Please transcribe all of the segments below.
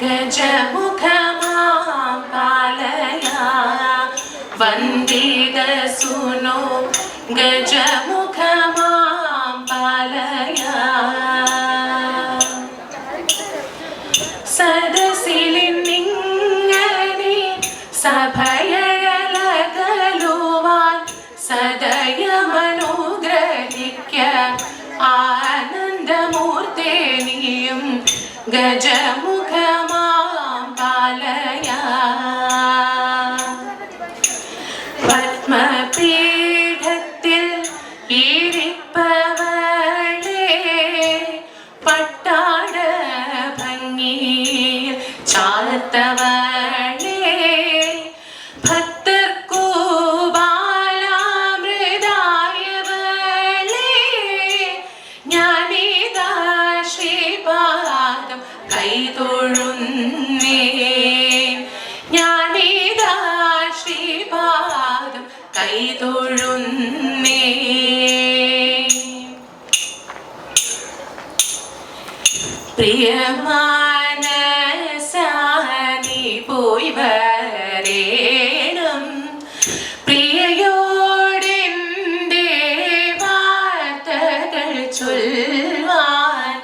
गज मुख गजमुखमालया वन्दिद सुनो गज मुख मालया നീയും ഗജമുഖമാം പ്രിയമാനസാനി പോയി വരേണം. പ്രിയയോടെന്റെ വാർത്തകൾ വരേണം.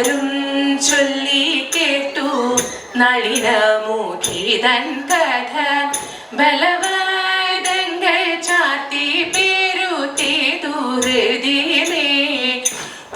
പലരും ചൊല്ലി കേട്ടു. നളിനമൂക്കിതൻ കഥ. ബലവാദങ്ങൾ ചാത്തി പേരുത്തേതു ഹൃദയമേ.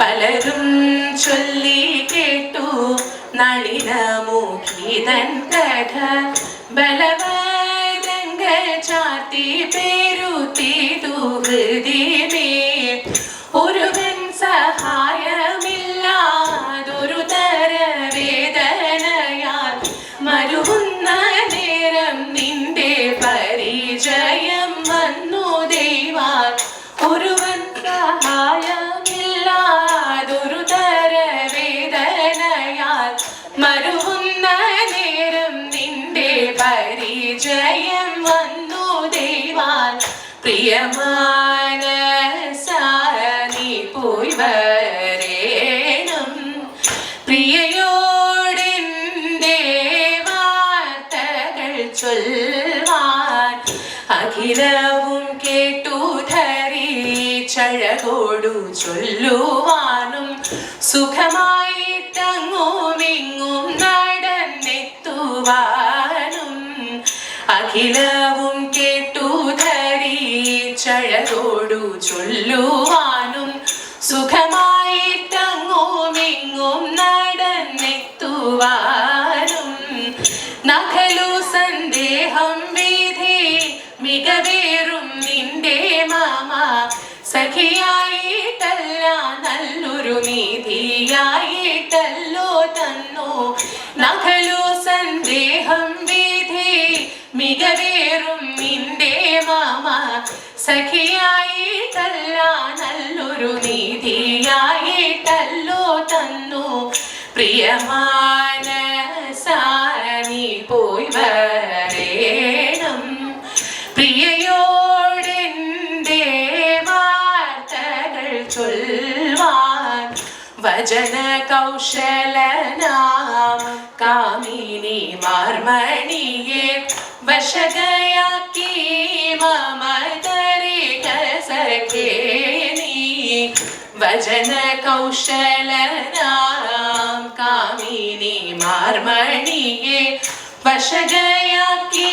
പലരും ചൊല്ലി കേട്ടു. നളിനമൂക്കിതൻ കഥ. പ്രിയമാനസാനി വാർത്തകൾ അഖിലവും കേട്ടു ചഴകോടു ചൊല്ലുവാനും സുഖമായി തങ്ങുമിങ്ങും നടന്നെത്തുവാനും അഖിലവും ചൊല്ലുവാനും സുഖമായിട്ടങ്ങുമിങ്ങും നടന്നെത്തുവാനും നഖലു സന്ദേഹം വിധി മികവേറും നിന്റെ മാമ സഖിയായിട്ടല്ല നല്ലൊരു നീതിയായിട്ടല്ലോ തന്നു. നഖലു സഖിയായിട്ടല്ല നല്ലൊരു നീതിയായിട്ടല്ലോ തന്നു. പ്രിയമാന സാനി പോയി വരേണം. പ്രിയയോടെന്റെ വാർത്തകൾ ചൊല്ലുവാൻ വചന കൗശലനാം കാമിനി മാർമണിയെ വശകയാക്കി മമതരിക സഖേ നീ വചന കൗശലനാം കാമിനി മാർമണിയെ വശകയാക്കി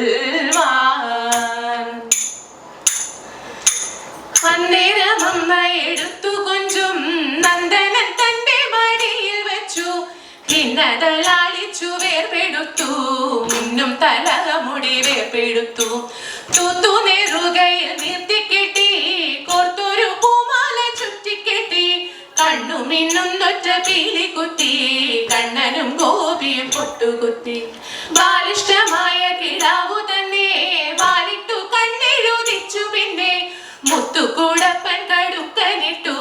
ചൊൽവാൻ അന്നേരം അമ്മ എടുത്തു കൊഞ്ചും നന്ദനൻ തന്റെ മടിയിൽ വെച്ചു. ഭിന്നതലാളിച്ചു വേർപെടുത്തു. മുന്നും തലമുടി തൂത്തു നേറുകയിൽ നിർത്തിക്കെട്ടി മിന്നുന്നൊറ്റ പീലി കുത്തി കണ്ണനും ഗോപിയും പൊട്ടുകുത്തി. ബാലിഷ്ടമായ കിടാവു തന്നെ ബാലിട്ടു കണ്ണെഴുതിച്ചു പിന്നെ. മുത്തുകൂടപ്പൻ കടുക്കനിട്ടു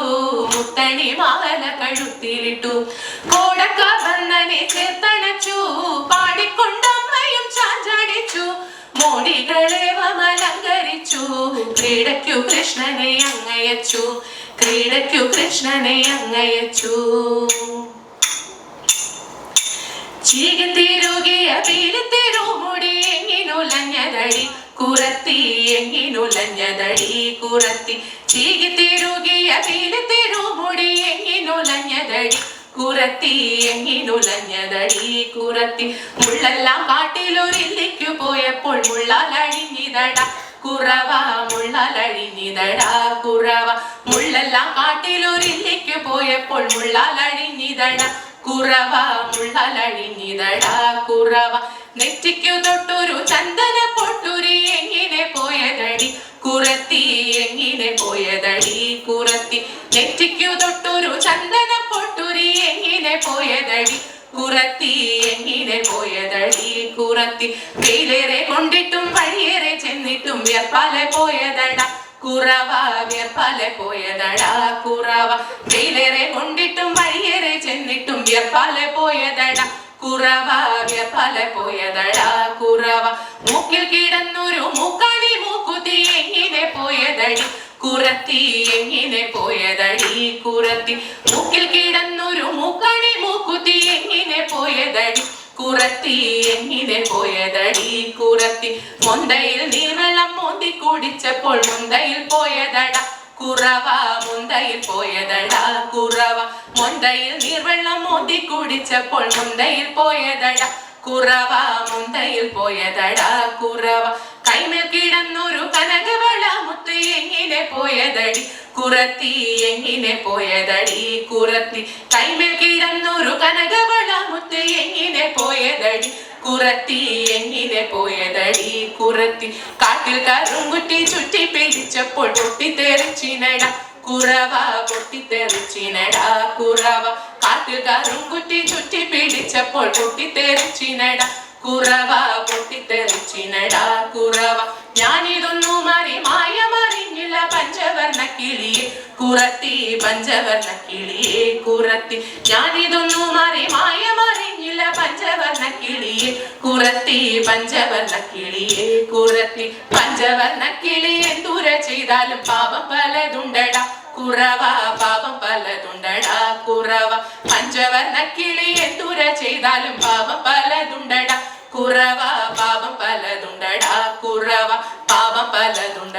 മുത്തണി മാല കഴുത്തിലിട്ടു. കോടക്ക ബന്ധനെ ചേർത്തണച്ചു പാടിക്കൊണ്ടമ്മയും ചാഞ്ചാടിച്ചു. മോടികളേവമലങ്കരിച്ചു ക്രീഡയ്ക്കു കൃഷ്ണനെ അങ്ങയച്ചു. ക്രീഡയ്ക്കു കൃഷ്ണനെ അങ്ങയച്ചു. ചീകത്തിരുകിയ പീലിത്തിരുമുടി എങ്ങിനുലഞ്ഞതടി കുറത്തി കുറത്തി. കുറത്തി കുറത്തി. പോയപ്പോൾ മുള്ളാലഴിഞ്ഞിതട കുറവ മുള്ളലഴിഞ്ഞിതടാ കുറവ. മുള്ളെല്ലാം കാട്ടിലൊരില്ലിക്കു പോയപ്പോൾ മുള്ളലഴിഞ്ഞിതട കുറവ മുള്ളലഴിഞ്ഞിതടാ കുറവ. നെറ്റിക്കു തൊട്ടൊരു ചന്ദന പൊട്ടുരി എങ്ങനെ പോയതടി? കുറത്തി എങ്ങനെ പോയതടി? കുറത്തി. നെറ്റിക്കു തൊട്ടൊരു ചന്ദന പൊട്ടുരി എങ്ങനെ പോയതടി? കുറത്തി എങ്ങനെ പോയതടി കുറത്തി. വെയിലേറെ കൊണ്ടിട്ടും വഴിയേറെ ചെന്നിട്ടും വ്യർപ്പാലെ പോയതട. കുറവ വ്യർപ്പാലെ പോയതട കുറവ. വെയിലേറെ കൊണ്ടിട്ടും വഴിയേറെ ചെന്നിട്ടും വ്യർപ്പാലെ പോയതട. കുറവ വ്യപ്പാലെ പോയതട കുറവ. മൂക്കിൽ കിടന്നൊരു മൂക്കാണി മൂക്കുത്തി എങ്ങനെ പോയതടി. കുറത്തി എങ്ങനെ പോയതടി കുറത്തി. മൂക്കിൽ കിടന്നൊരു മൂക്കാണി മൂക്കുത്തി പോയതടി കുറത്തി എന്നിലെ പോയതടി കുറത്തി. മുന്തയിൽ നീർവെള്ളം മോന്തി കുടിച്ചപ്പോൾ മുന്തയിൽ പോയതട കുറവ മുന്തയിൽ പോയതട കുറവ. മുന്തയിൽ നീർവെള്ളം മോന്തി കുടിച്ചപ്പോൾ മുന്തയിൽ പോയതട കുറവ മുന്തയിൽ പോയതട കുറവ. കൈമേൽ കിടന്നൊരു കനകവള മുത്ത് എങ്ങനെ പോയതടി? കുറത്തി എങ്ങനെ പോയതടി? കുറത്തി. കൈമേൽ കിടന്നൊരു കനകവള മുത്ത് എങ്ങനെ പോയതടി? കുറത്തി എങ്ങനെ പോയതടി? കുറത്തി. കാട്ടിൽ കറുങ്കുറ്റി ചുറ്റി പിടിച്ചപ്പോൾ പൊട്ടിത്തെറിച്ചിനട. കുറവ പൊട്ടിത്തെറിച്ചിനട. കുറവ. കാട്ടിൽ കറുങ്കുറ്റി ചുറ്റി പിടിച്ചപ്പോൾ പൊട്ടിത്തെറിച്ചിനട. കുറവ പൊട്ടിത്തെറിച്ചിനടാ കുറവ. ഞാനിതൊന്നു മാറി മായമറിഞ്ഞില്ല പഞ്ചവർണ കിളിയെ. കുറത്തി പഞ്ചവർണ കിളിയെ കുറത്തി. ഞാനിതൊന്നു മാറി മായമറിഞ്ഞില്ല പഞ്ചവർണ കിളിയെ. കുറത്തി പഞ്ചവർണ കിളിയെ കുറത്തി. പഞ്ചവർണ കിളി എന്തുര ചെയ്താലും പാപം പലതുണ്ടടാ. കുറവ പാപം പലതുണ്ടടാ കുറവ. പഞ്ചവർണ കിളി എന്തുര ചെയ്താലും പാപം പലതുണ്ടടാ. കുറവ പാപം പലതുണ്ടടാ കുറവ. പാപം പലതുണ്ടടാ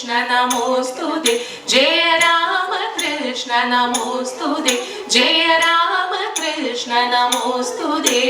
Krishna Namostude, Jai Ram Krishna Namostude, Jai Ram Krishna Namostude.